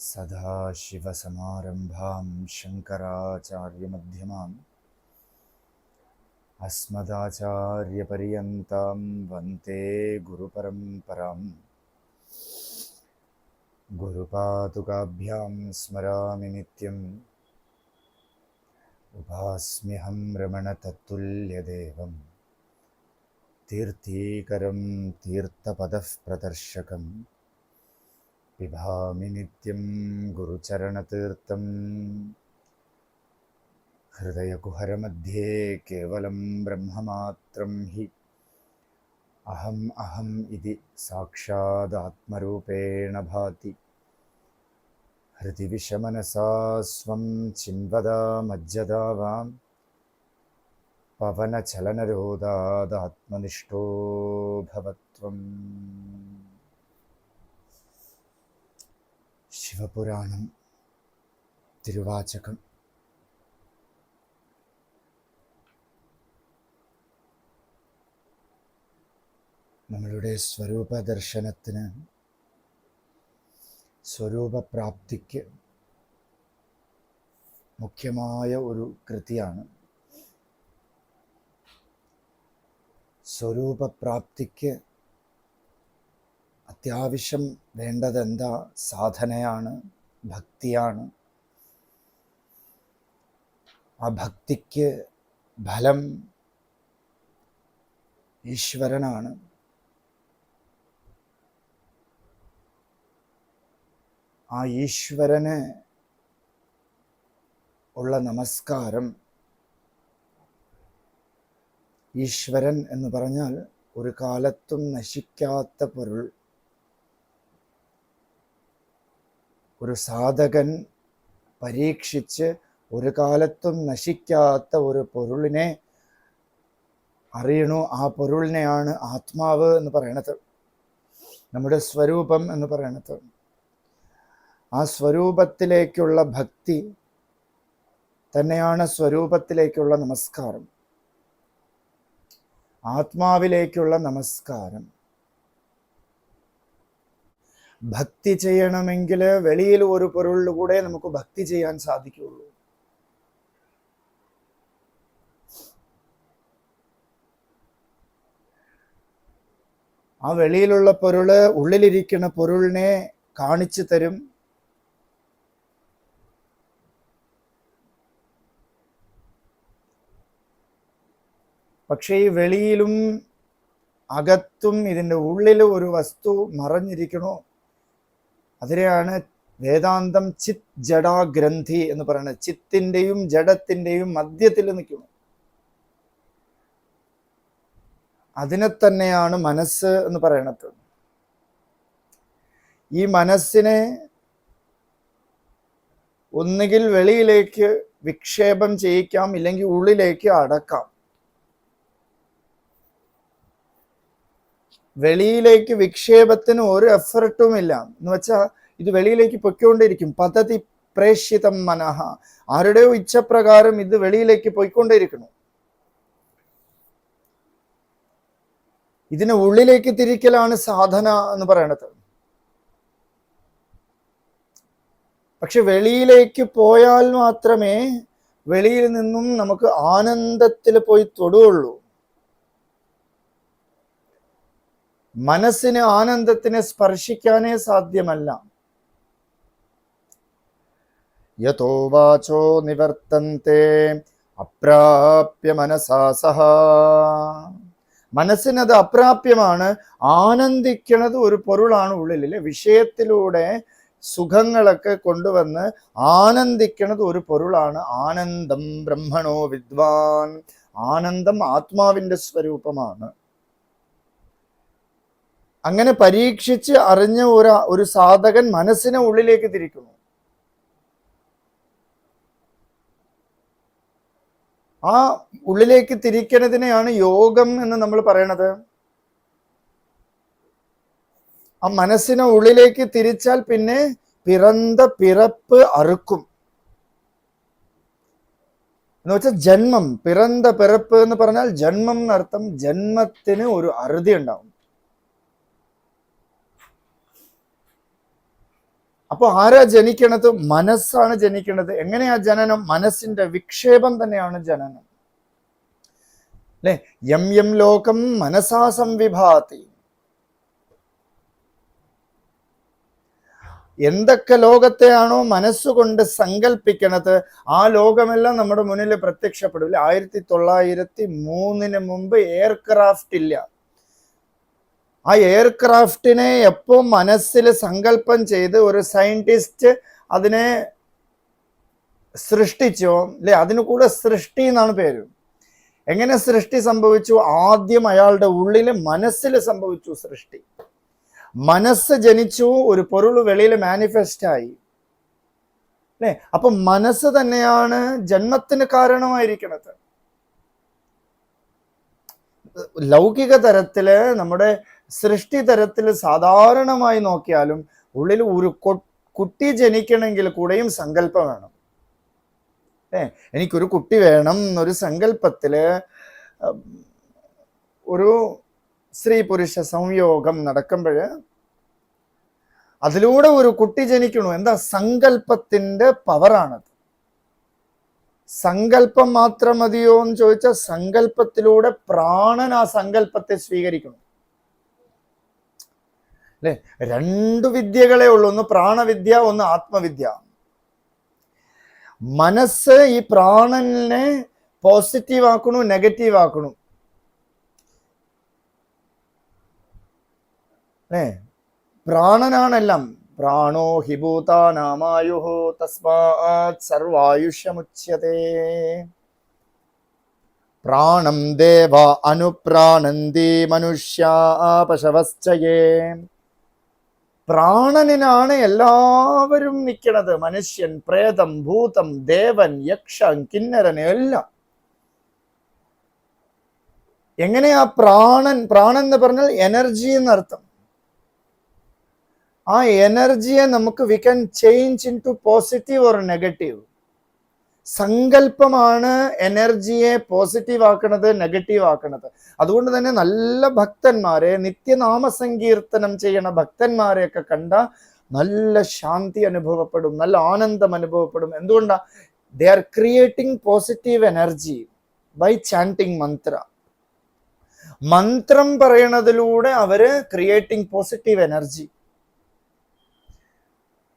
सदाशिवसमारम्भां शङ्कराचार्यमध्यमाम् अस्मदाचार्यपर्यन्तां वन्दे गुरुपरम्पराम्। गुरुपादुकाभ्यां स्मरामि नित्यम्। उपास्म्यहं रमणतत्तुल्यदेवं तीर्थीकरं तीर्थपदः प्रदर्शकं पिबामि नित्यं गुरुचरणतीर्थं। हृदयकुहरमध्ये केवलं ब्रह्ममात्रं हि। अहम् अहम् इति साक्षादात्मरूपेण भाति। हृदि विषमनसा स्वं चिन्वदा मज्जदा वां पवनचलनरोधादात्मनिष्ठो भवत्वम् ശിവപുരാണം തിരുവാചകം. നമ്മളുടെ സ്വരൂപ ദർശനത്തിന് സ്വരൂപപ്രാപ്തിക്ക് മുഖ്യമായ ഒരു കൃതിയാണ് സ്വരൂപപ്രാപ്തിക്ക് അത്യാവശ്യം വേണ്ടതെന്താ സാധനയാണ് ഭക്തിയാണ്. ആ ഭക്തിക്ക് ഫലം ഈശ്വരനാണ്. ആ ഈശ്വരന് ഉള്ള നമസ്കാരം ഈശ്വരൻ എന്ന് പറഞ്ഞാൽ ഒരു കാലത്തും നശിക്കാത്ത പൊരുൾ. ഒരു സാധകൻ പരീക്ഷിച്ച് ഒരു കാലത്തും നശിക്കാത്ത ഒരു പൊരുളിനെ അറിയണു. ആ പൊരുളിനെയാണ് ആത്മാവ് എന്ന് പറയണത്. നമ്മുടെ സ്വരൂപം എന്ന് പറയണത്. ആ സ്വരൂപത്തിലേക്കുള്ള ഭക്തി തന്നെയാണ് സ്വരൂപത്തിലേക്കുള്ള നമസ്കാരം. ആത്മാവിലേക്കുള്ള നമസ്കാരം. ഭക്തി ചെയ്യണമെങ്കിൽ വെളിയിൽ ഒരു പൊരുളിലൂടെ നമുക്ക് ഭക്തി ചെയ്യാൻ സാധിക്കുകയുള്ളൂ. ആ വെളിയിലുള്ള പൊരുൾ ഉള്ളിലിരിക്കുന്ന പൊരുളിനെ കാണിച്ചു തരും. പക്ഷേ ഈ വെളിയിലും അകത്തും ഇതിന്റെ ഉള്ളിൽ ഒരു വസ്തു മറഞ്ഞിരിക്കണോ? അതിനെയാണ് വേദാന്തം ചിത് ജഡാഗ്രന്ഥി എന്ന് പറയുന്നത്. ചിത്തിന്റെയും ജഡത്തിന്റെയും മധ്യത്തിൽ നിൽക്കുന്നു. അതിനെ തന്നെയാണ് മനസ്സ് എന്ന് പറയണത്. ഈ മനസ്സിനെ ഒന്നുകിൽ വെളിയിലേക്ക് വിക്ഷേപം ചെയ്യിക്കാം ഇല്ലെങ്കിൽ ഉള്ളിലേക്ക് അടക്കാം. വെളിയിലേക്ക് വിക്ഷേപത്തിന് ഒരു എഫർട്ടും ഇല്ല എന്ന് വെച്ചാൽ ഇത് വെളിയിലേക്ക് പൊയ്ക്കൊണ്ടിരിക്കും. പദ്ധതി പ്രേഷിതം മനഃ. ആരുടെയോ ഇച്ഛപ്രകാരം ഇത് വെളിയിലേക്ക് പോയിക്കൊണ്ടിരിക്കുന്നു. ഇതിനെ ഉള്ളിലേക്ക് തിരിക്കലാണ് സാധന എന്ന് പറയണത്. പക്ഷെ വെളിയിലേക്ക് പോയാൽ മാത്രമേ വെളിയിൽ നിന്നും നമുക്ക് ആനന്ദത്തിൽ പോയി തൊടുകയുള്ളൂ. മനസ്സിന് ആനന്ദത്തിനെ സ്പർശിക്കാനേ സാധ്യമല്ല. യഥോ വാചോ നിവർത്തന്തെ അപ്രാപ്യ മനസാ സഹ. മനസ്സിനത് അപ്രാപ്യമാണ് ആനന്ദിക്കണത് ഒരു പൊരുളാണ് ഉള്ളിലെ വിഷയത്തിലൂടെ സുഖങ്ങളൊക്കെ കൊണ്ടുവന്ന് ആനന്ദിക്കണത് ഒരു പൊരുളാണ് ആനന്ദം ബ്രഹ്മണോ വിദ്വാൻ. ആനന്ദം ആത്മാവിന്റെ സ്വരൂപമാണ്. അങ്ങനെ പരീക്ഷിച്ച് അറിഞ്ഞ ഒരു ഒരു സാധകൻ മനസ്സിനെ ഉള്ളിലേക്ക് തിരിക്കുന്നു. ആ ഉള്ളിലേക്ക് തിരിക്കണതിനെയാണ് യോഗം എന്ന് നമ്മൾ പറയണത്. ആ മനസ്സിനെ ഉള്ളിലേക്ക് തിരിച്ചാൽ പിന്നെ പിറന്ത പിറപ്പ് അറുക്കും. എന്ന് വെച്ചാൽ ജന്മം പിറന്ത പിറപ്പ് എന്ന് പറഞ്ഞാൽ ജന്മം എന്നർത്ഥം ജന്മത്തിന് ഒരു അറുതി ഉണ്ടാവും. അപ്പോൾ ആരാ ജനിക്കണത്? മനസ്സാണ് ജനിക്കണത്. എങ്ങനെയാ ജനനം? മനസ്സിന്റെ വിക്ഷേപം തന്നെയാണ് ജനനം. അല്ലെ? യം യം ലോകം മനസാ സംവിഭാതി. എന്തൊക്കെ ലോകത്തെയാണോ മനസ്സുകൊണ്ട് സങ്കല്പിക്കണത് ആ ലോകമെല്ലാം നമ്മുടെ മുന്നിൽ പ്രത്യക്ഷപ്പെടില്ല ആയിരത്തി തൊള്ളായിരത്തി മൂന്നിന് മുമ്പ് എയർക്രാഫ്റ്റ് ഇല്ല. ആ എയർക്രാഫ്റ്റിനെ എപ്പോ മനസ്സിൽ സങ്കല്പം ചെയ്ത് ഒരു സയന്റിസ്റ്റ് അതിനെ സൃഷ്ടിച്ചോ അല്ലെ? അതിന് കൂടെ സൃഷ്ടി എന്നാണ് പേര്. എങ്ങനെ സൃഷ്ടി സംഭവിച്ചു? ആദ്യം അയാളുടെ ഉള്ളിൽ മനസ്സിൽ സംഭവിച്ചു സൃഷ്ടി. മനസ്സ് ജനിച്ചു ഒരു പൊരുൾ വെളിയിൽ മാനിഫെസ്റ്റ് ആയി. അല്ലേ? അപ്പൊ മനസ്സ് തന്നെയാണ് ജന്മത്തിന് കാരണമായിരിക്കണത്. ലൗകിക തരത്തിൽ നമ്മുടെ സൃഷ്ടി തരത്തിൽ സാധാരണമായി നോക്കിയാലും ഉള്ളിൽ ഒരു കുട്ടി ജനിക്കണമെങ്കിൽ കൂടെയും സങ്കല്പം വേണം. ഏ എനിക്കൊരു കുട്ടി വേണം എന്നൊരു സങ്കല്പത്തിൽ ഒരു സ്ത്രീ പുരുഷ സംയോഗം നടക്കുമ്പോൾ അതിലൂടെ ഒരു കുട്ടി ജനിക്കണു. എന്താ? സങ്കല്പത്തിന്റെ പവറാണത്. സങ്കല്പം മാത്രം മതിയോ എന്ന് ചോദിച്ചാൽ സങ്കല്പത്തിലൂടെ പ്രാണൻ ആ സങ്കല്പത്തെ സ്വീകരിക്കണം. അല്ലെ? രണ്ടു വിദ്യകളെ ഉള്ളൂ. ഒന്ന് പ്രാണവിദ്യ ഒന്ന് ആത്മവിദ്യ. മനസ്സ് ഈ പ്രാണനെ പോസിറ്റീവ് ആക്കണു നെഗറ്റീവ് ആക്കണു. അല്ലേ? പ്രാണനാണെല്ലാം. പ്രാണോ ഹിഭൂതാനാമായുഹോ തസ്മാത് സർവായുഷ്യമുച്യത്തെ പ്രാണം ദേവ അനുപ്രാണന്തി മനുഷ്യ പശവശ്ചയേ പ്രാണനിനാണ് എല്ലാവരും നിൽക്കണത് മനുഷ്യൻ പ്രേതം ഭൂതം ദേവൻ യക്ഷൻ കിന്നരൻ എല്ലാം. എങ്ങനെയാ പ്രാണൻ പ്രാണൻ എന്ന് പറഞ്ഞാൽ എനർജി എന്നർത്ഥം. ആ എനർജിയെ നമുക്ക് we can change into positive or negative സങ്കല്പമാണ് എനർജിയെ പോസിറ്റീവ് ആക്കണത് നെഗറ്റീവ് ആക്കണത്. അതുകൊണ്ട് തന്നെ നല്ല ഭക്തന്മാരെ നിത്യനാമ സങ്കീർത്തനം ചെയ്യണ ഭക്തന്മാരെയൊക്കെ കണ്ട നല്ല ശാന്തി അനുഭവപ്പെടും നല്ല ആനന്ദം അനുഭവപ്പെടും. എന്തുകൊണ്ടാ? They are creating positive energy by chanting mantra മന്ത്രം പറയണതിലൂടെ അവർ ക്രിയേറ്റിംഗ് പോസിറ്റീവ് എനർജി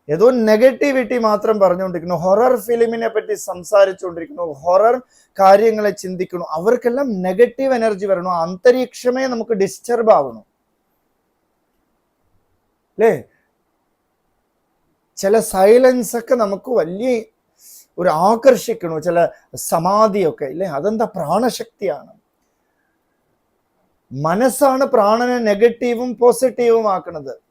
ഏതോ നെഗറ്റിവിറ്റി മാത്രം പറഞ്ഞുകൊണ്ടിരിക്കുന്നു. ഹൊറർ ഫിലിമിനെ പറ്റി സംസാരിച്ചുകൊണ്ടിരിക്കുന്നു. ഹൊറർ കാര്യങ്ങളെ ചിന്തിക്കുന്നു. അവർക്കെല്ലാം നെഗറ്റീവ് എനർജി വരണം. അന്തരീക്ഷമേ നമുക്ക് ഡിസ്റ്റർബ് ആവണം. അല്ലേ? ചില സൈലൻസ് ഒക്കെ നമുക്ക് വലിയ ഒരു ആകർഷിക്കണു ചില സമാധിയൊക്കെ. ഇല്ലേ? അതെന്താ? പ്രാണശക്തിയാണ്. മനസ്സാണ് പ്രാണനെ നെഗറ്റീവും പോസിറ്റീവും ആക്കണത്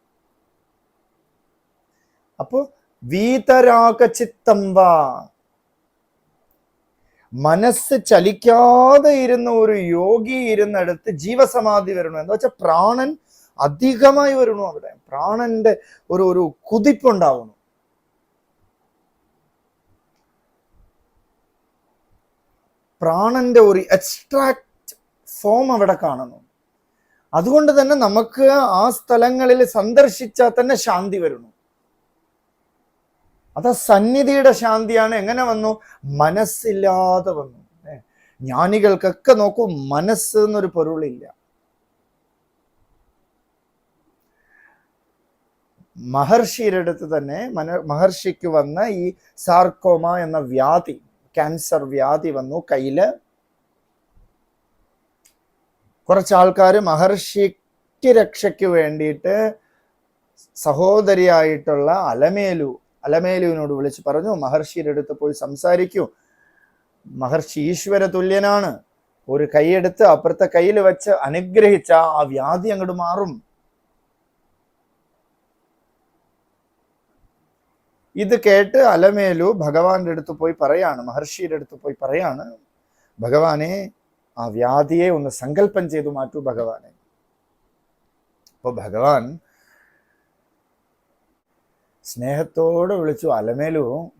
അപ്പോ വീതരാഗചിത്തം വാ. മനസ്സ് ചലിക്കാതെ ഇരുന്ന ഒരു യോഗി ഇരുന്നിടത്ത് ജീവസമാധി വരണു. എന്താ വെച്ചാൽ പ്രാണൻ അധികമായി വരണു അവിടെ. പ്രാണന്റെ ഒരു ഒരു കുതിപ്പുണ്ടാവണം പ്രാണന്റെ ഒരു എക്സ്ട്രാക്ട് ഫോം അവിടെ കാണുന്നു. അതുകൊണ്ട് തന്നെ നമുക്ക് ആ സ്ഥലങ്ങളിൽ സന്ദർശിച്ചാൽ തന്നെ ശാന്തി വരുന്നു. അത് സന്നിധിയുടെ ശാന്തിയാണ്. എങ്ങനെ വന്നു? മനസ്സില്ലാതെ വന്നു. ജ്ഞാനികൾക്കൊക്കെ നോക്കൂ മനസ്സ് എന്നൊരു പൊരുളില്ല. മഹർഷിയുടെ അടുത്ത് തന്നെ മന മഹർഷിക്ക് വന്ന ഈ സാർക്കോമ എന്ന വ്യാധി ക്യാൻസർ വ്യാധി വന്നു കയ്യിൽ. കുറച്ച് ആൾക്കാർ മഹർഷിക്ക് രക്ഷയ്ക്ക് വേണ്ടിയിട്ട് സഹോദരിയായിട്ടുള്ള അലമേലു അലമേലുവിനോട് വിളിച്ച് പറഞ്ഞു മഹർഷിയുടെ അടുത്ത് പോയി സംസാരിക്കൂ. മഹർഷി ഈശ്വര തുല്യനാണ്. ഒരു കൈയെടുത്ത് അപ്പുറത്തെ കയ്യിൽ വെച്ച് അനുഗ്രഹിച്ച ആ വ്യാധി അങ്ങോട്ട് മാറും. ഇത് കേട്ട് അലമേലു ഭഗവാന്റെ അടുത്ത് പോയി പറയാണ് മഹർഷിയുടെ അടുത്ത് പോയി പറയാണ് ഭഗവാനെ ആ വ്യാധിയെ ഒന്ന് സങ്കല്പം ചെയ്തു മാറ്റൂ ഭഗവാനെ. അപ്പൊ ഭഗവാൻ സ്നേഹത്തോടെ വിളിച്ചു അലമേലു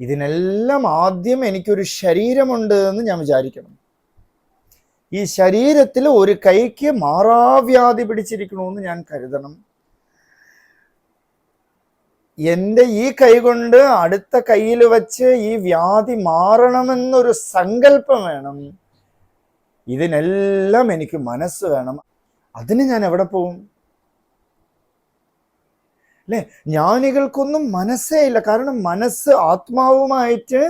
ഇതിനെല്ലാം ആദ്യം എനിക്കൊരു ശരീരമുണ്ട് എന്ന് ഞാൻ വിചാരിക്കണം. ഈ ശരീരത്തിൽ ഒരു കൈക്ക് മാറാവ്യാധി പിടിച്ചിരിക്കണമെന്ന് ഞാൻ കരുതണം. എന്റെ ഈ കൈ കൊണ്ട് അടുത്ത കയ്യിൽ വച്ച് ഈ വ്യാധി മാറണമെന്നൊരു സങ്കല്പം വേണം. ഇതിനെല്ലാം എനിക്ക് മനസ്സ് വേണം. അതിന് ഞാൻ എവിടെ പോവും? അല്ലെ ജ്ഞാനികൾക്കൊന്നും മനസ്സേ ഇല്ല. കാരണം മനസ്സ് ആത്മാവുമായിട്ട്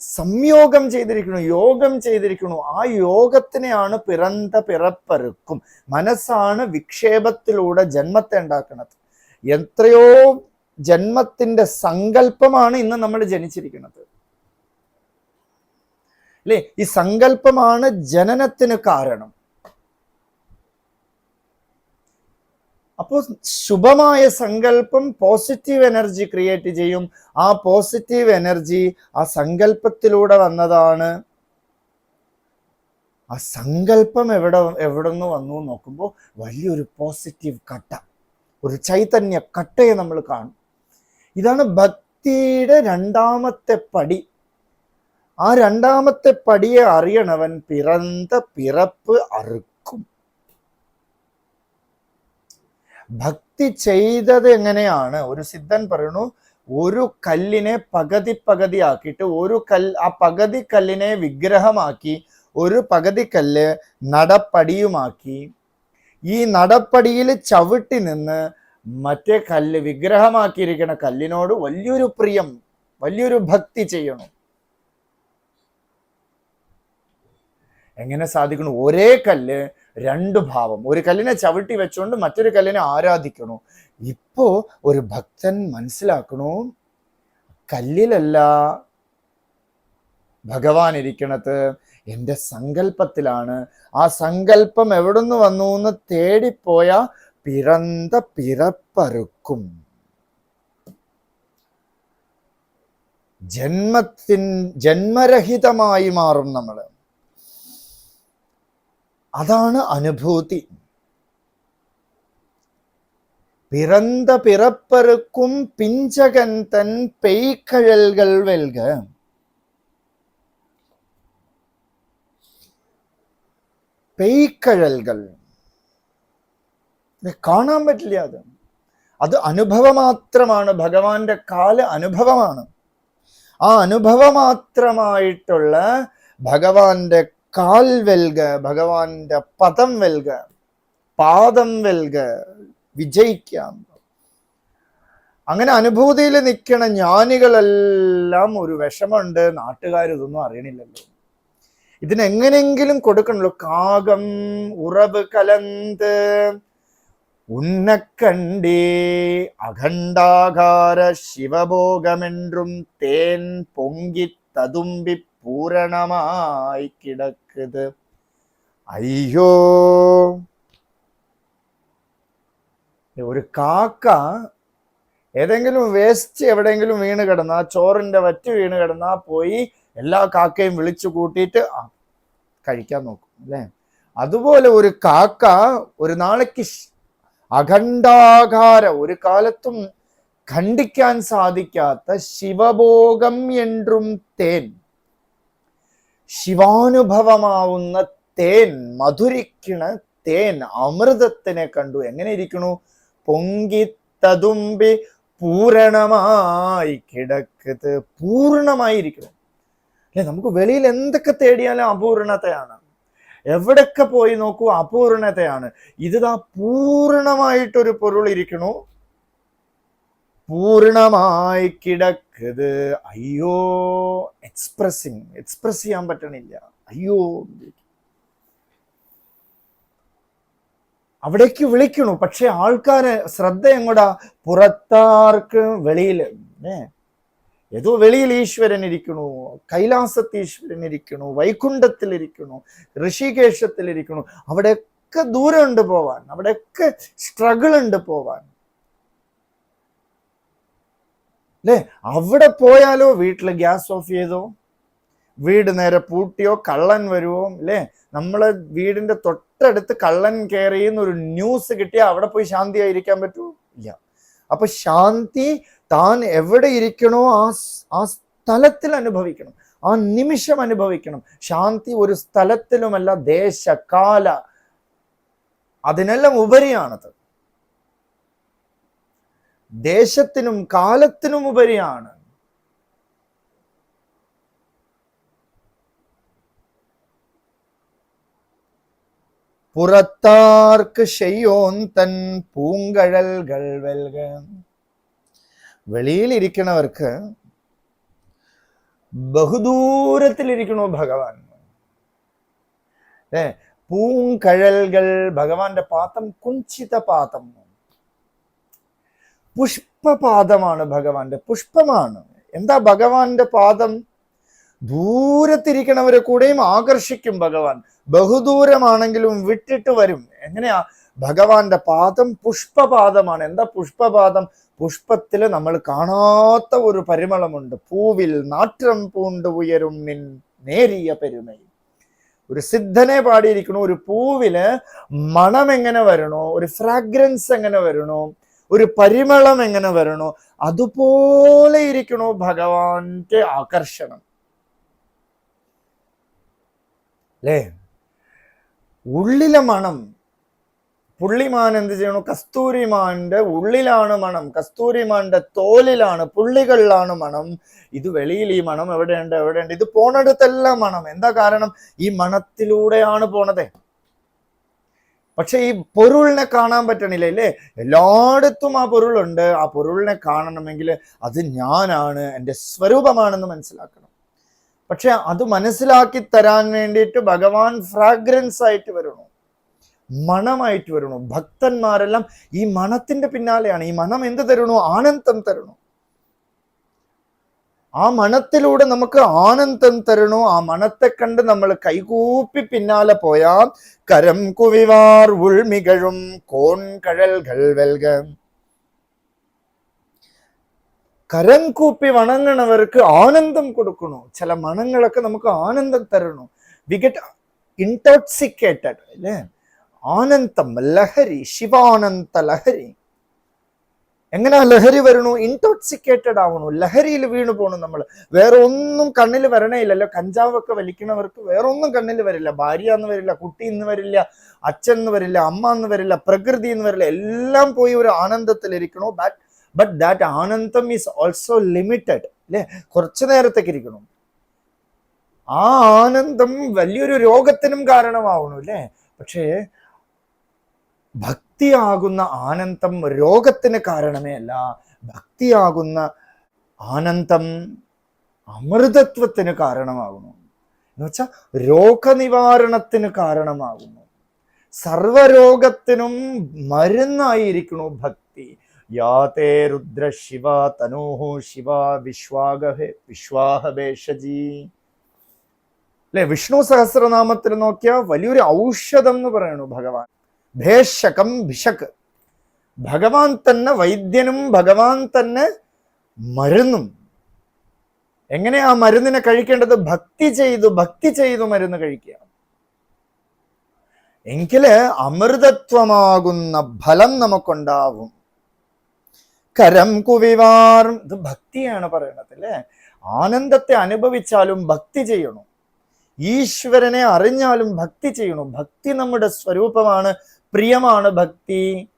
സംയോഗം ചെയ്തിരിക്കണു യോഗം ചെയ്തിരിക്കണു ആ യോഗത്തിനെയാണ് പിറന്ത പിറപ്പറുക്കും. മനസ്സാണ് വിക്ഷേപത്തിലൂടെ ജന്മത്തെ ഉണ്ടാക്കുന്നത് എത്രയോ ജന്മത്തിന്റെ സങ്കല്പമാണ് ഇന്ന് നമ്മൾ ജനിച്ചിരിക്കുന്നത്. അല്ലേ ഈ സങ്കല്പമാണ് ജനനത്തിന് കാരണം. അപ്പോൾ ശുഭമായ സങ്കല്പം പോസിറ്റീവ് എനർജി ക്രിയേറ്റ് ചെയ്യും. ആ പോസിറ്റീവ് എനർജി ആ സങ്കല്പത്തിലൂടെ വന്നതാണ്. ആ സങ്കല്പം എവിടെ എവിടെ നിന്ന് വന്നു നോക്കുമ്പോൾ വലിയൊരു പോസിറ്റീവ് കട്ട ഒരു ചൈതന്യ കട്ടയെ നമ്മൾ കാണും. ഇതാണ് ഭക്തിയുടെ രണ്ടാമത്തെ പടി. ആ രണ്ടാമത്തെ പടിയെ അറിയണവൻ പിറന്ത പിറപ്പ് അറുക്കും. ഭക്തി ചെയ്തത് എങ്ങനെയാണ്? ഒരു സിദ്ധൻ പറയുന്നു ഒരു കല്ലിനെ പകുതി പകുതി ആക്കിയിട്ട് ഒരു കല്ല് ആ പകുതി കല്ലിനെ വിഗ്രഹമാക്കി ഒരു പകുതി കല്ല് നടപ്പടിയുമാക്കി. ഈ നടപ്പടിയിൽ ചവിട്ടി നിന്ന് മറ്റേ കല്ല് വിഗ്രഹമാക്കിയിരിക്കുന്ന കല്ലിനോട് വലിയൊരു പ്രിയം വലിയൊരു ഭക്തി ചെയ്യണം. എങ്ങനെ സാധിക്കണം ഒരേ കല്ല് രണ്ട് ഭാവം. ഒരു കല്ലിനെ ചവിട്ടി വെച്ചുകൊണ്ട് മറ്റൊരു കല്ലിനെ ആരാധിക്കണു? ഇപ്പോ ഒരു ഭക്തൻ മനസ്സിലാക്കണോ? കല്ലിലല്ല. ഭഗവാൻ ഇരിക്കണത് എന്റെ സങ്കല്പത്തിലാണ്. ആ സങ്കല്പം എവിടുന്ന് വന്നു എന്ന് തേടിപ്പോയ പിറന്ത പിറപ്പറുക്കും. ജന്മത്തിൻ ജന്മരഹിതമായി മാറും നമ്മൾ അതാണ് അനുഭൂതി. പിറന്ത പിറപ്പറുക്കും പിഞ്ചകൻ തൻ പെയ്ക്കഴലുകൾ വൽക. പെയ്ക്കഴലുകൾ കാണാൻ പറ്റില്ല അത്. അത് അനുഭവമാത്രമാണ്. ഭഗവാന്റെ കാൽ അനുഭവമാണ്. ആ അനുഭവമാത്രമായിട്ടുള്ള ഭഗവാന്റെ കാൽ വെൽക ഭഗവാന്റെ പദം വെൽക പാദം വെൽക വിജയിക്കാം. അങ്ങനെ അനുഭൂതിയിൽ നിൽക്കണ ജ്ഞാനികളെല്ലാം ഒരു വിഷമമുണ്ട്. നാട്ടുകാർ ഇതൊന്നും അറിയണില്ലല്ലോ. ഇതിനെങ്ങനെങ്കിലും കൊടുക്കണല്ലോ. കാകം ഉറവ് കലന്ത് ഉന്നക്കണ്ടേ അഖണ്ഡാകാര ശിവഭോഗമെൻറും തേൻ പൊങ്കി തതുമ്പി പൂരണമായി കിടക്കുത്. അയ്യോ. ഒരു കാക്ക ഏതെങ്കിലും വേസ്റ്റ് എവിടെയെങ്കിലും വീണ് കിടന്നാ ചോറിന്റെ വറ്റ് വീണ് കിടന്നാ പോയി എല്ലാ കാക്കയും വിളിച്ചു കൂട്ടിയിട്ട് കഴിക്കാൻ നോക്കും അല്ലേ? അതുപോലെ ഒരു കാക്ക ഒരു നാളേക്ക് അഖണ്ഡാകാര ഒരു കാലത്തും ഖണ്ഡിക്കാൻ സാധിക്കാത്ത ശിവഭോഗം എൻറും തേൻ. ശിവാനുഭവമാവുന്ന തേൻ മധുരിക്കണ തേൻ അമൃതത്തിനെ കണ്ടു. എങ്ങനെ ഇരിക്കണു? പൊങ്കി തതുമ്പി പൂരണമായി കിടക്കത് പൂർണമായിരിക്കണം അല്ലെ നമുക്ക് വെളിയിൽ എന്തൊക്കെ തേടിയാലും അപൂർണതയാണ്. എവിടൊക്കെ പോയി നോക്കൂ അപൂർണതയാണ്. ഇതാ പൂർണമായിട്ടൊരു പൊരുൾ ഇരിക്കണു. പൂർണമായി കിടക്കത് അയ്യോ എക്സ്പ്രസിങ് എക്സ്പ്രസ് ചെയ്യാൻ പറ്റണില്ല. അയ്യോ അവിടേക്ക് വിളിക്കണു. പക്ഷെ ആൾക്കാര് ശ്രദ്ധ എങ്ങോടാ? പുറത്താർക്ക് വെളിയിൽ ഏതോ വെളിയിൽ ഈശ്വരൻ ഇരിക്കണു. കൈലാസത്ത് ഈശ്വരൻ ഇരിക്കണു. വൈകുണ്ഠത്തിൽ ഇരിക്കണു. ഋഷികേശത്തിൽ ഇരിക്കണു. അവിടെയൊക്കെ ദൂരമുണ്ട് പോവാൻ. അവിടെയൊക്കെ സ്ട്രഗിൾ ഉണ്ട് പോവാൻ. അല്ലേ അവിടെ പോയാലോ വീട്ടിൽ ഗ്യാസ് ഓഫ് ചെയ്തോ? വീട് നേരെ പൂട്ടിയോ? കള്ളൻ വരുവോ? അല്ലേ നമ്മളെ വീടിന്റെ തൊട്ടടുത്ത് കള്ളൻ കയറി എന്നൊരു ന്യൂസ് കിട്ടിയാൽ അവിടെ പോയി ശാന്തിയായിരിക്കാൻ പറ്റുമോ ഇല്ല. അപ്പൊ ശാന്തി താൻ എവിടെ ഇരിക്കണോ ആ ആ സ്ഥലത്തിൽ അനുഭവിക്കണം. ആ നിമിഷം അനുഭവിക്കണം. ശാന്തി ഒരു സ്ഥലത്തിലുമല്ല ദേശകാല. അതിനെല്ലാം ഉപരിയാണത്. ദേശത്തിനും കാലത്തിനും ഉപരിയാണ് പുറത്താർക്ക് ചെയ്യോൻ തൻ പൂങ്കഴൽകൾ വെൽക. വെളിയിലിരിക്കണവർക്ക് ബഹുദൂരത്തിലിരിക്കണോ ഭഗവാൻ. പൂങ്കഴൽകൾ ഭഗവാന്റെ പാത്രം കുഞ്ചിത പാദം പുഷ്പപാദമാണ് ഭഗവാന്റെ പുഷ്പമാണ്. എന്താ ഭഗവാന്റെ പാദം? ദൂരത്തിരിക്കണവരെ കൂടെയും ആകർഷിക്കും ഭഗവാൻ. ബഹുദൂരമാണെങ്കിലും വിട്ടിട്ട് വരും. എങ്ങനെയാ? ഭഗവാന്റെ പാദം പുഷ്പപാദമാണ്. എന്താ പുഷ്പപാദം? പുഷ്പത്തിൽ നമ്മൾ കാണാത്ത ഒരു പരിമളമുണ്ട്. പൂവിൽ നാറ്റം പൂണ്ട് ഉയരും നിൻ നേരിയ പെരുമയിൽ. ഒരു സിദ്ധനെ പാടിയിരിക്കണു. ഒരു പൂവിൽ മണം എങ്ങനെ വരണോ ഒരു ഫ്രാഗ്രൻസ് എങ്ങനെ വരണോ ഒരു പരിമളം എങ്ങനെ വരണോ അതുപോലെ ഇരിക്കണോ ഭഗവാന്റെ ആകർഷണം. അല്ലേ? ഉള്ളിലെ മണം പുള്ളിമാൻ എന്ത് ചെയ്യണു? കസ്തൂരിമാന്റെ ഉള്ളിലാണ് മണം കസ്തൂരിമാന്റെ തോലിലാണ് പുള്ളികളിലാണ് മണം. ഇത് വെളിയിൽ ഈ മണം എവിടെയുണ്ട്? എവിടെയുണ്ട്? ഇത് പോണടുത്തെല്ലാം മണം. എന്താ കാരണം? ഈ മണത്തിലൂടെയാണ് പോണത്. പക്ഷെ ഈ പൊരുളിനെ കാണാൻ പറ്റണില്ല അല്ലേ എല്ലായിടത്തും ആ പൊരുളുണ്ട്. ആ പൊരുളിനെ കാണണമെങ്കിൽ അത് ഞാനാണ് എന്റെ സ്വരൂപമാണെന്ന് മനസ്സിലാക്കണം. പക്ഷെ അത് മനസ്സിലാക്കി തരാൻ വേണ്ടിയിട്ട് ഭഗവാൻ ഫ്രാഗ്രൻസ് ആയിട്ട് വരണു. മണമായിട്ട് വരണു. ഭക്തന്മാരെല്ലാം ഈ മണത്തിന്റെ പിന്നാലെയാണ്. ഈ മണം എന്ത് തരണു ആനന്ദം തരണു ആ മണത്തിലൂടെ നമുക്ക് ആനന്ദം തരണു ആ മണത്തെ കണ്ട് നമ്മൾ കൈകൂപ്പി പിന്നാലെ പോയാ. കരം കുവിവാർ ഉൾമികഴും കോൺ കഴൽകൾ വെൽക. കരം കൂപ്പി വണങ്ങണവർക്ക് ആനന്ദം കൊടുക്കണു ചില മണങ്ങളൊക്കെ നമുക്ക് ആനന്ദം തരണു വി ഗെറ്റ് ഇൻടോക്സിക്കേറ്റഡ് അല്ലേ? ആനന്ദം ലഹരി ശിവാനന്ദ ലഹരി. എങ്ങനെ ലഹരി വരണു ഇൻടോക്സിക്കേറ്റഡ് ആവണു ലഹരിയിൽ വീണു പോണു നമ്മൾ. വേറെ ഒന്നും കണ്ണിൽ വരണേയില്ലല്ലോ കഞ്ചാവൊക്കെ വലിക്കണവർക്ക് വേറെ ഒന്നും കണ്ണിൽ വരില്ല. ഭാര്യ എന്ന് വരില്ല കുട്ടി എന്ന് വരില്ല അച്ഛൻ എന്ന് വരില്ല അമ്മ എന്ന് വരില്ല പ്രകൃതി എന്ന് വരില്ല. എല്ലാം പോയി ഒരു ആനന്ദത്തിലിരിക്കണു. But but that anandam is also limited അല്ലേ കുറച്ചു നേരത്തേക്ക് ഇരിക്കണം. ആ ആനന്ദം വലിയൊരു രോഗത്തിനും കാരണമാവണു അല്ലേ പക്ഷേ ഭക്തിയാകുന്ന ആനന്ദം രോഗത്തിന് കാരണമേ അല്ല. ഭക്തിയാകുന്ന ആനന്ദം അമൃതത്വത്തിന് കാരണമാകുന്നു. എന്ന് വെച്ചാൽ രോഗനിവാരണത്തിന് കാരണമാകുന്നു. സർവരോഗത്തിനും മരുന്നായിരിക്കണു ഭക്തി. യാതേ രുദ്ര ശിവ തനോഹു ശിവ വിശ്വാഗഹേ വിശ്വാഹേഷജി അല്ലെ? വിഷ്ണു സഹസ്രനാമത്തിൽ നോക്കിയാൽ വലിയൊരു ഔഷധം എന്ന് പറയണു ഭഗവാൻ. ഭേഷകം ഭിഷക്. ഭഗവാൻ തന്നെ വൈദ്യനും ഭഗവാൻ തന്നെ മരുന്നും. എങ്ങനെ ആ മരുന്നിനെ കഴിക്കേണ്ടത്? ഭക്തി ചെയ്തു ഭക്തി ചെയ്തു മരുന്ന് കഴിക്കുക എങ്കിൽ അമൃതത്വമാകുന്ന ഫലം നമുക്കുണ്ടാവും. കരം കുവിവാർ ഇത് ഭക്തിയാണ് പറയണത് അല്ലേ? ആനന്ദത്തെ അനുഭവിച്ചാലും ഭക്തി ചെയ്യണം. ഈശ്വരനെ അറിഞ്ഞാലും ഭക്തി ചെയ്യണം. ഭക്തി നമ്മുടെ സ്വരൂപമാണ്. പ്രിയമാണ് ഭക്തി.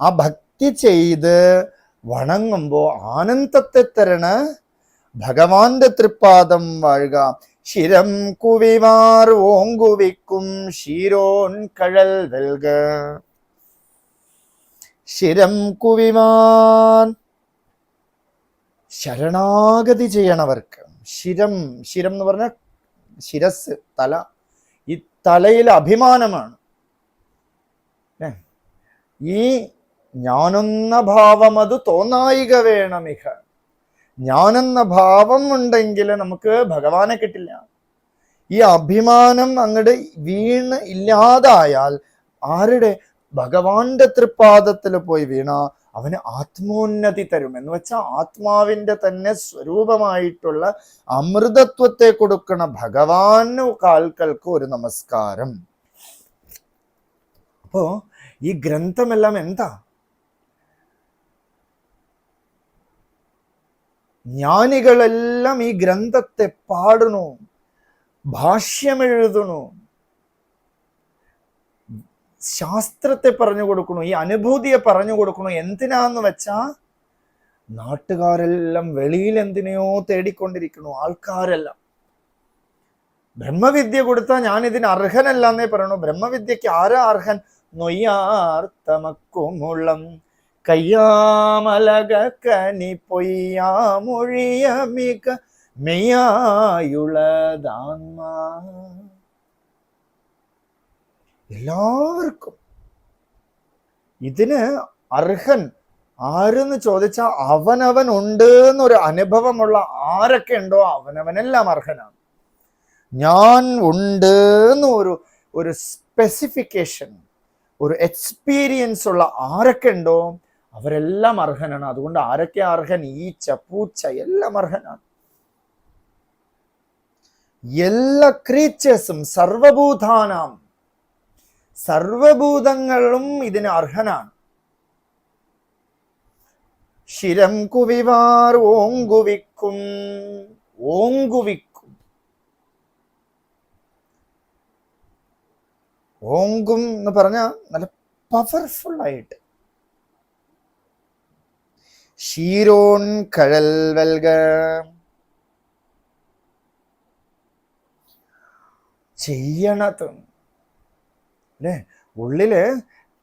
ആ ഭക്തി ചെയ്ത് വണങ്ങുമ്പോൾ ആനന്ദത്തെ തരണ ഭഗവാന്റെ തൃപ്പാദം വാഴുക. ശിരം കുവിമാർ ഓങ്കുവിക്കും ശീരോൻ കഴൽ നൽക. ശിരം കുവിമാൻ ശരണാഗതി ചെയ്യണവർക്ക്. ശിരം ശിരം എന്ന് പറഞ്ഞാൽ ശിരസ് തല. തലയിൽ അഭിമാനമാണ്. ഈ ഞാനെന്ന ഭാവം അത് തോന്നായിക വേണമിക ഞാനെന്ന ഭാവം ഉണ്ടെങ്കിൽ നമുക്ക് ഭഗവാനെ കിട്ടില്ല. ഈ അഭിമാനം അങ്ങട് വീണ് ഇല്ലാതായാൽ ആരുടെ? ഭഗവാന്റെ തൃപ്പാദത്തിൽ പോയി വീണ അവന് ആത്മോന്നതി തരും. എന്ന് വെച്ചാൽ ആത്മാവിന്റെ തന്നെ സ്വരൂപമായിട്ടുള്ള അമൃതത്വത്തെ കൊടുക്കണ ഭഗവാന് കാൽക്കൾക്ക് ഒരു നമസ്കാരം. അപ്പോ ഈ ഗ്രന്ഥമെല്ലാം എന്താ? ജ്ഞാനികളെല്ലാം ഈ ഗ്രന്ഥത്തെ പാടണു ഭാഷ്യമെഴുതണു ശാസ്ത്രത്തെ പറഞ്ഞു കൊടുക്കണു ഈ അനുഭൂതിയെ പറഞ്ഞു കൊടുക്കണു എന്തിനാന്ന് വെച്ചാ നാട്ടുകാരെല്ലാം വെളിയിൽ എന്തിനെയോ തേടിക്കൊണ്ടിരിക്കണു ആൾക്കാരെല്ലാം. ബ്രഹ്മവിദ്യ കൊടുത്താൽ ഞാൻ ഇതിന് അർഹനല്ല എന്നേ പറയണു. ബ്രഹ്മവിദ്യക്ക് ആരാ അർഹൻ? നൊയ്യാർത്തമക്കുമുളം കയ്യാമലക കനി പൊയ്യാമൊഴിയ മിക മെയ്യായുള്ളതാന്മാ എല്ലാവർക്കും. ഇതിന് അർഹൻ ആരെന്ന് ചോദിച്ചാൽ അവനവൻ ഉണ്ട് എന്നൊരു അനുഭവമുള്ള ആരൊക്കെ ഉണ്ടോ അവനവനെല്ലാം അർഹനാണ്. ഞാൻ ഉണ്ട് എന്നൊരു ഒരു ഒരു സ്പെസിഫിക്കേഷൻ ഒരു എക്സ്പീരിയൻസ് ഉള്ള ആരൊക്കെ ഉണ്ടോ അവരെല്ലാം അർഹനാണ്. അതുകൊണ്ട് ആരൊക്കെ അർഹൻ? ഈച്ച പൂച്ച എല്ലാം അർഹനാണ്. എല്ലാ ക്രീച്ചേഴ്സും സർവഭൂതാനാം സർവഭൂതങ്ങളും ഇതിന് അർഹനാണ്. ശിരം കുവിവാർ ഓങ്കുവിക്കും ഓങ്കുവിക്കും. ഓങ്കും എന്ന് പറഞ്ഞ നല്ല പവർഫുൾ ആയിട്ട്. ഷീരോൺ കഴൽ ചെയ്യണത്തും ചെയ്യണത് അല്ലേ ഉള്ളിൽ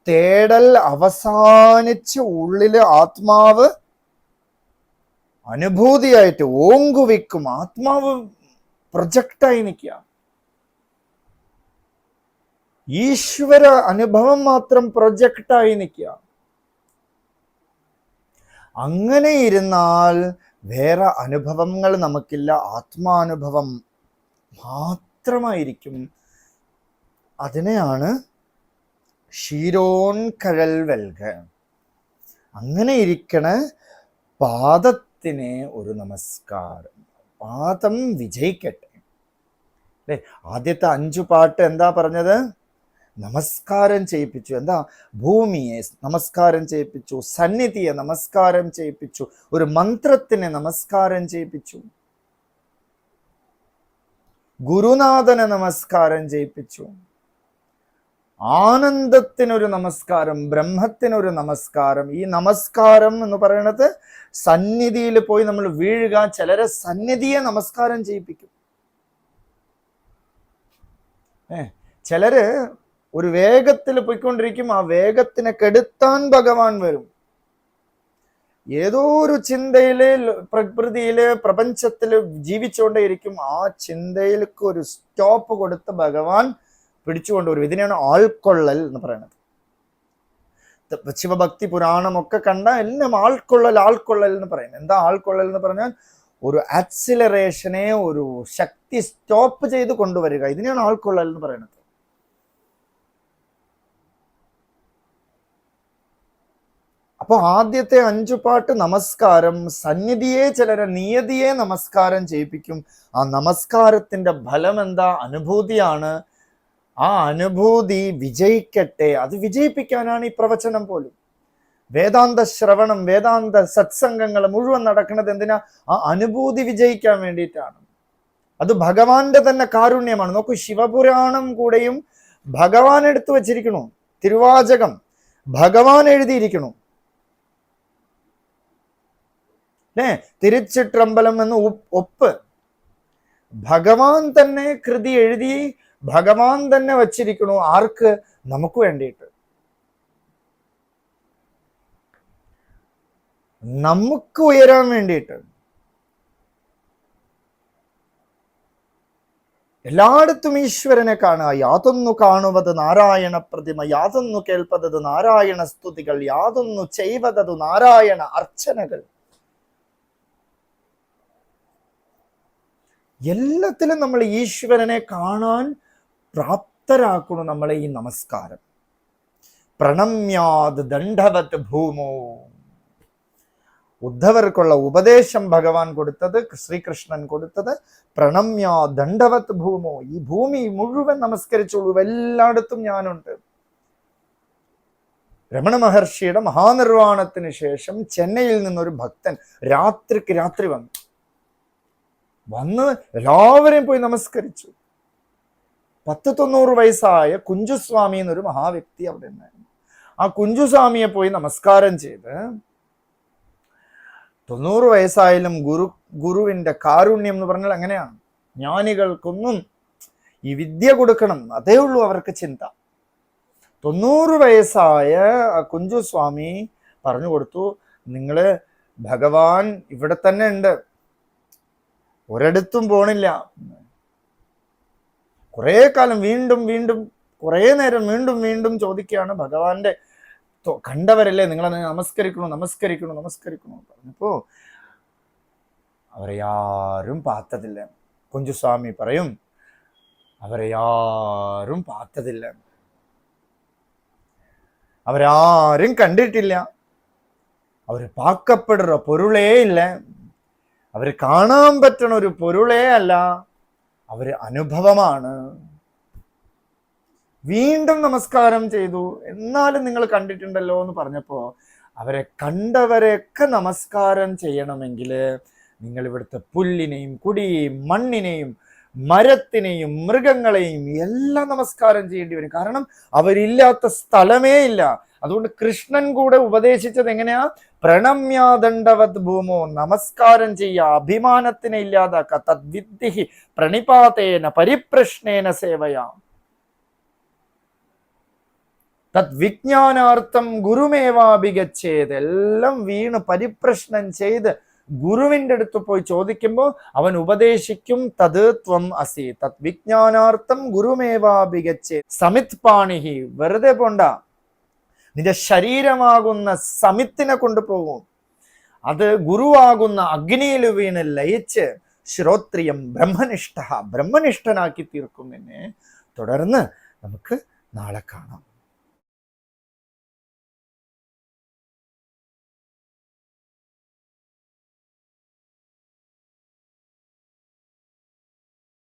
തേടൽ അവസാനിച്ച് ഉള്ളിൽ ആത്മാവ് അനുഭൂതിയായിട്ട് ഓങ്കുവിക്കും. ആത്മാവ് പ്രൊജക്റ്റായി നിൽക്കുക. ഈശ്വര അനുഭവം മാത്രം പ്രൊജക്റ്റായി നിൽക്കുക. അങ്ങനെ ഇരുന്നാൽ വേറെ അനുഭവങ്ങൾ നമുക്കില്ല. ആത്മാനുഭവം മാത്രമായിരിക്കും. അതിനെയാണ് ക്ഷീരോൺ കഴൽ വെൽക അങ്ങനെ ഇരിക്കണ പാദത്തിന് ഒരു നമസ്കാരം. പാദം വിജയിക്കട്ടെ. അല്ലേ? ആദ്യത്തെ അഞ്ചു പാട്ട് എന്താ പറഞ്ഞത്? നമസ്കാരം ചെയ്യിപ്പിച്ചു. എന്താ? ഭൂമിയെ നമസ്കാരം ചെയ്യിപ്പിച്ചു. സന്നിധിയെ നമസ്കാരം ചെയ്യിപ്പിച്ചു. ഒരു മന്ത്രത്തിനെ നമസ്കാരം ചെയ്യിപ്പിച്ചു. ഗുരുനാഥനെ നമസ്കാരം ചെയ്യിപ്പിച്ചു. ആനന്ദത്തിനൊരു നമസ്കാരം ബ്രഹ്മത്തിനൊരു നമസ്കാരം. ഈ നമസ്കാരം എന്ന് പറയുന്നത് സന്നിധിയിൽ പോയി നമ്മൾ വീഴുക ചിലരെ സന്നിധിയെ നമസ്കാരം ചെയ്യിപ്പിക്കും. ഏ ചിലര് ഒരു വേഗത്തിൽ പോയിക്കൊണ്ടിരിക്കും ആ വേഗത്തിനെ കെടുത്താൻ ഭഗവാൻ വരും. ഏതോ ഒരു ചിന്തയിൽ പ്രകൃതിയിൽ പ്രപഞ്ചത്തിൽ ജീവിച്ചുകൊണ്ടേയിരിക്കും. ആ ചിന്തയിലേക്ക് ഒരു സ്റ്റോപ്പ് കൊടുത്ത് ഭഗവാൻ പിടിച്ചുകൊണ്ടുവരും ഇതിനെയാണ് ആൾക്കൊള്ളൽ എന്ന് പറയുന്നത്. ശിവഭക്തി പുരാണമൊക്കെ കണ്ട എല്ലാം ആൾക്കൊള്ളൽ ആൾക്കൊള്ളൽ എന്ന് പറയുന്നത്. എന്താ ആൾക്കൊള്ളൽ എന്ന് പറഞ്ഞാൽ ഒരു ആക്സിലറേഷനെ ഒരു ശക്തി സ്റ്റോപ്പ് ചെയ്ത് കൊണ്ടുവരിക. ഇതിനെയാണ് ആൾക്കൊള്ളൽ എന്ന് പറയുന്നത്. അപ്പോൾ ആദ്യത്തെ അഞ്ചു പാട്ട് നമസ്കാരം സന്നിധിയെ ചിലരെ നിയതിയെ നമസ്കാരം ചെയ്യിപ്പിക്കും. ആ നമസ്കാരത്തിന്റെ ഫലം എന്താ? അനുഭൂതിയാണ്. ആ അനുഭൂതി വിജയിക്കട്ടെ. അത് വിജയിപ്പിക്കാനാണ് ഈ പ്രവചനം പോലും. വേദാന്ത ശ്രവണം വേദാന്ത സത്സംഗങ്ങൾ മുഴുവൻ നടക്കുന്നത് എന്തിനാ? ആ അനുഭൂതി വിജയിക്കാൻ വേണ്ടിയിട്ടാണ്. അത് ഭഗവാന്റെ തന്നെ കാരുണ്യമാണ്. നോക്കൂ ശിവപുരാണം കൂടെയും ഭഗവാൻ എടുത്തു വച്ചിരിക്കണു തിരുവാചകം ഭഗവാൻ എഴുതിയിരിക്കണു അല്ലേ തിരുച്ചിട്രമ്പലം എന്ന് ഒപ്പ് ഭഗവാൻ തന്നെ കൃതി എഴുതി ഭഗവാൻ തന്നെ വച്ചിരിക്കണു ആർക്ക്? നമുക്ക് വേണ്ടിയിട്ട്. നമുക്ക് ഉയരാൻ വേണ്ടിയിട്ട്. എല്ലായിടത്തും ഈശ്വരനെ കാണുക. യാതൊന്നു കാണുവത് നാരായണ പ്രതിമ യാതൊന്നു കേൾപ്പതത് നാരായണ സ്തുതികൾ യാതൊന്നു ചെയ്വതത് നാരായണ അർച്ചനകൾ. എല്ലാത്തിലും നമ്മൾ ഈശ്വരനെ കാണാൻ പ്രാപ്തരാക്കണം നമ്മളെ ഈ നമസ്കാരം. പ്രണമ്യാത് ദണ്ഡവത് ഭൂമോ. ഉദ്ധവർക്കുള്ള ഉപദേശം ഭഗവാൻ കൊടുത്തത് ശ്രീകൃഷ്ണൻ കൊടുത്തത് പ്രണമ്യാ ദണ്ഡവത് ഭൂമോ. ഈ ഭൂമി മുഴുവൻ നമസ്കരിച്ചോളൂ. എല്ലായിടത്തും ഞാനുണ്ട്. രമണ മഹർഷിയുടെ മഹാനിർവാണത്തിന് ശേഷം ചെന്നൈയിൽ നിന്നൊരു ഭക്തൻ രാത്രിക്ക് രാത്രി വന്നു. വന്ന് എല്ലാവരെയും പോയി നമസ്കരിച്ചു. പത്ത് തൊണ്ണൂറ് വയസ്സായ കുഞ്ചുസ്വാമി എന്നൊരു മഹാവ്യക്തി അവിടെ ഉണ്ടായിരുന്നു. ആ കുഞ്ചുസ്വാമിയെ പോയി നമസ്കാരം ചെയ്ത് തൊണ്ണൂറ് വയസ്സായാലും ഗുരു ഗുരുവിന്റെ കാരുണ്യം എന്ന് പറഞ്ഞാൽ അങ്ങനെയാണ്. ജ്ഞാനികൾക്കൊന്നും ഈ വിദ്യ കൊടുക്കണം അതേ ഉള്ളൂ അവർക്ക് ചിന്ത. തൊണ്ണൂറ് വയസ്സായ കുഞ്ചുസ്വാമി പറഞ്ഞു കൊടുത്തു നിങ്ങൾ ഭഗവാൻ ഇവിടെ തന്നെ ഉണ്ട്. ഒരിടത്തും പോണില്ല. കുറേ കാലം വീണ്ടും വീണ്ടും കുറേ നേരം വീണ്ടും വീണ്ടും ചോദിക്കുകയാണ് ഭഗവാന്റെ കണ്ടവരല്ലേ നിങ്ങളെ നമസ്കരിക്കണു നമസ്കരിക്കണു നമസ്കരിക്കണു പറഞ്ഞപ്പോ അവരെ ആരും പാത്തതില്ല. കുഞ്ചുസ്വാമി പറയും അവരെ ആരും പാത്തതില്ല. അവരാരും കണ്ടിട്ടില്ല. അവർ പാക്കപ്പെടുന്ന പൊരുളേ ഇല്ല. അവർ കാണാൻ പറ്റണ ഒരു പൊരുളേ അല്ല. അവർ അനുഭവമാണ്. വീണ്ടും നമസ്കാരം ചെയ്തു. എന്നാലും നിങ്ങൾ കണ്ടിട്ടുണ്ടല്ലോ എന്ന് പറഞ്ഞപ്പോൾ അവരെ കണ്ടവരെയൊക്കെ നമസ്കാരം ചെയ്യണമെങ്കിൽ നിങ്ങൾ ഇവിടുത്തെ പുല്ലിനെയും കുടിയെയും മണ്ണിനെയും മരത്തിനെയും മൃഗങ്ങളെയും എല്ലാം നമസ്കാരം ചെയ്യേണ്ടി വരും. കാരണം അവരില്ലാത്ത സ്ഥലമേ ഇല്ല. അതുകൊണ്ട് കൃഷ്ണൻ കൂടെ ഉപദേശിച്ചത് എങ്ങനെയാ? പ്രണമ്യാദണ്ഡവത് ഭൂമോ നമസ്കാരം ചെയ്യുക അഭിമാനത്തിനെ ഇല്ലാതാക്ക തദ്വിദ്ധി പ്രണിപാതേന പരിപ്രശ്നേന സേവയാം. തദ്വിജ്ഞാനാർത്ഥം ഗുരുമേവാഭിഗച്ഛേത് എല്ലാം വീണ് പരിപ്രശ്നം ചെയ്ത് ഗുരുവിന്റെ അടുത്ത് പോയി ചോദിക്കുമ്പോൾ അവൻ ഉപദേശിക്കും തത് ത്വം അസി തത് വിജ്ഞാനാർത്ഥം ഗുരുമേവാഭിഗച്ഛേ സമിത് പാണിഹി വെറുതെ പോണ്ട. നിന്റെ ശരീരമാകുന്ന സമിത്തിനെ കൊണ്ടുപോകും. അത് ഗുരുവാകുന്ന അഗ്നിയിൽ വീണ് ലയിച്ച് ശ്രോത്രിയം ബ്രഹ്മനിഷ്ഠ ബ്രഹ്മനിഷ്ഠനാക്കി തീർക്കും എന്നെ തുടർന്ന് നമുക്ക് നാളെ കാണാം.